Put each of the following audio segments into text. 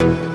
thank you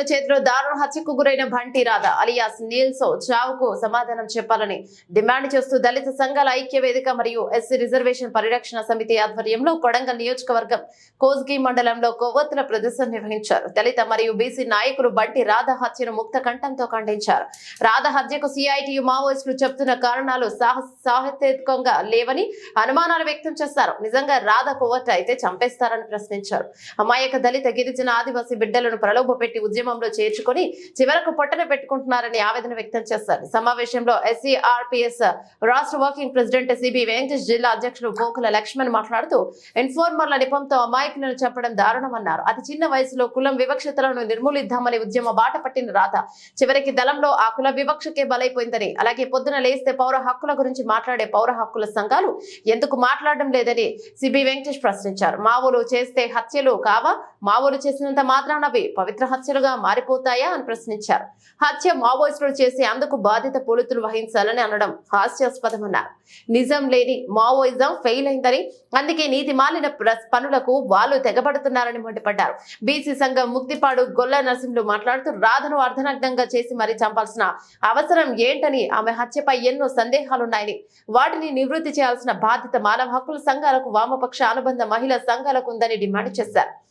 పోలీసుల చేతిలో దారుణ హత్యకు గురైన బంటి రాధ అలియాస్ నీల్సో చావుకు సమాధానం చెప్పాలని డిమాండ్ చేస్తూ దళిత సంఘాల ఐక్య వేదిక మరియు ఎస్సీ రిజర్వేషన్ పరిరక్షణ సమితి ఆధ్వర్యంలో కొడంగల్ నియోజకవర్గం కోస్గి మండలంలో కొవ్వొత్తుల ప్రదర్శన నిర్వహించారు. దళిత మరియు బీసీ నాయకులు బంటి రాధ హత్యను ముక్త కంఠంతో ఖండించారు. రాధ హత్యకు సిఐటియు మావోయిస్టులు చెబుతున్న కారణాలు సాహ- సాహిత్యకంగా లేవని అనుమానాలు వ్యక్తం చేశారు నిజంగా రాధ కొవ్వొట్ట అయితే చంపేస్తారని ప్రశ్నించారు. అమాయక దళిత గిరిజన ఆదివాసీ బిడ్డలను ప్రలోభపెట్టి ఉద్యమంలో చేర్చుకొని చివరకు పొట్టన పెట్టుకుంటున్నారని ఆవేదన వ్యక్తం చేశారు సమావేశంలో ఎస్సీఆర్పిఎస్ రాష్ట్ర వర్కింగ్ ప్రెసిడెంట్ సిబి వెంకటేష్ జిల్లా అధ్యక్షులు గోకుల లక్ష్మణ్ మాట్లాడుతూ ఇన్ఫార్మర్ల నిపంతో అమాయకులను చెప్పడం దారుణమన్నారు. అతి చిన్న వయసులో కులం వివక్షతలను నిర్మూలిద్దామని ఉద్యమ బాట పట్టిన రాత చివరికి దళంలో ఆ కుల వివక్షకే బలైపోయిందని అలాగే పొద్దున లేస్తే పౌర హక్కుల గురించి మాట్లాడే పౌర హక్కుల సంఘాలు ఎందుకు మాట్లాడడం లేదని సిబి వెంకటేష్ ప్రశ్నించారు. మావోలు చేస్తే హత్యలు కావా? మావోలు చేసినంత మాత్రానవి పవిత్ర హత్యలుగా మారిపోతాయా అని ప్రశ్నించారు. హత్య మావోయిస్టులు చేసి అందుకు బాధ్యత పోలీసులు వహించాలని అనడం హాస్యాస్పదమన్నారు. నిజం లేని మావోయిజం ఫెయిల్ అయిందని అందుకే నీతి మాలిన పనులకు వాళ్ళు తెగబడుతున్నారని మండిపడ్డారు. బీసీ సంఘం ముక్తిపాడు గొల్ల నరసింహులు మాట్లాడుతూ రాధను అర్ధనగ్నంగా చేసి మరీ చంపాల్సిన అవసరం ఏంటని ఆమె హత్యపై ఎన్నో సందేహాలున్నాయని వాటిని నివృత్తి చేయాల్సిన బాధ్యత మానవ హక్కుల సంఘాలకు వామపక్ష అనుబంధ మహిళా సంఘాలకు ఉందని డిమాండ్ చేశారు.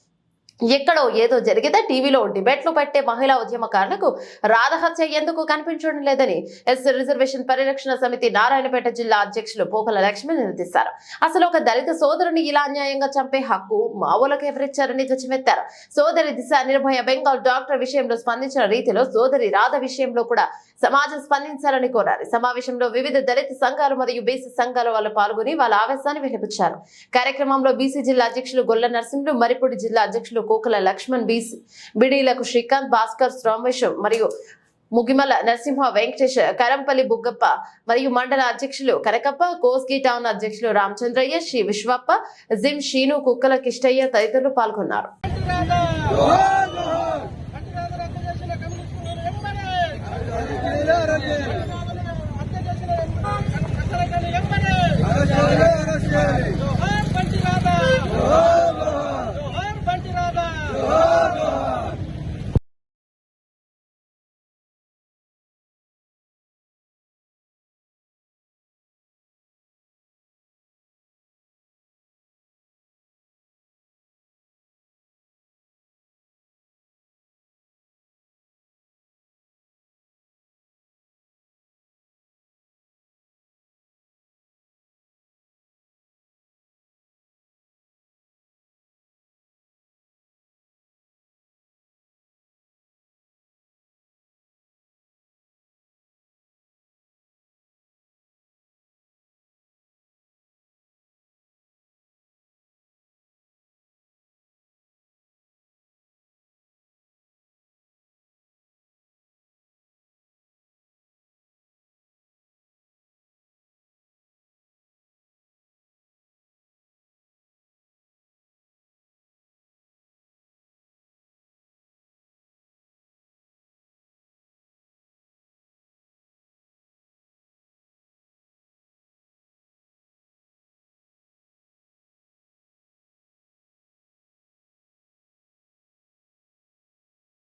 ఎక్కడో ఏదో జరిగితే టీవీలో డిబేట్లు పెట్టే మహిళా ఉద్యమకారులకు రాధహత్య ఎందుకు కనిపించడం లేదని ఎస్ రిజర్వేషన్ పరిరక్షణ సమితి నారాయణపేట జిల్లా అధ్యక్షులు పోకల లక్ష్మి నిలదీశారు అసలు ఒక దళిత సోదరుని ఇలా అన్యాయంగా చంపే హక్కు మావోలకు ఎవరిచ్చారని ధ్వజమెత్తారు. సోదరి దిశ నిర్భయ బెంగాల్ డాక్టర్ విషయంలో స్పందించిన రీతిలో సోదరి రాధ విషయంలో కూడా సమాజం స్పందించాలని కోరారు. సమావేశంలో వివిధ దళిత సంఘాలు మరియు బీసీ సంఘాల వాళ్ళు పాల్గొని వాళ్ళ ఆవేశాన్ని వినిపించారు కార్యక్రమంలో బీసీ జిల్లా అధ్యక్షులు గొల్ల నరసింహులు మరిపూడి జిల్లా అధ్యక్షులు కోకల లక్ష్మణ్ బీసీ బిడీలకు శ్రీకాంత్ భాస్కర్ శ్రామేశం మరియు ముగిమల నరసింహ వెంకటేష్ కరంపల్లి బుగ్గప్ప మరియు మండల అధ్యక్షులు కనకప్ప కోస్గి టౌన్ అధ్యక్షులు రామచంద్రయ్య శ్రీ విశ్వప్ప జిమ్ షీను కుక్కల కిష్టయ్య తదితరులు పాల్గొన్నారు.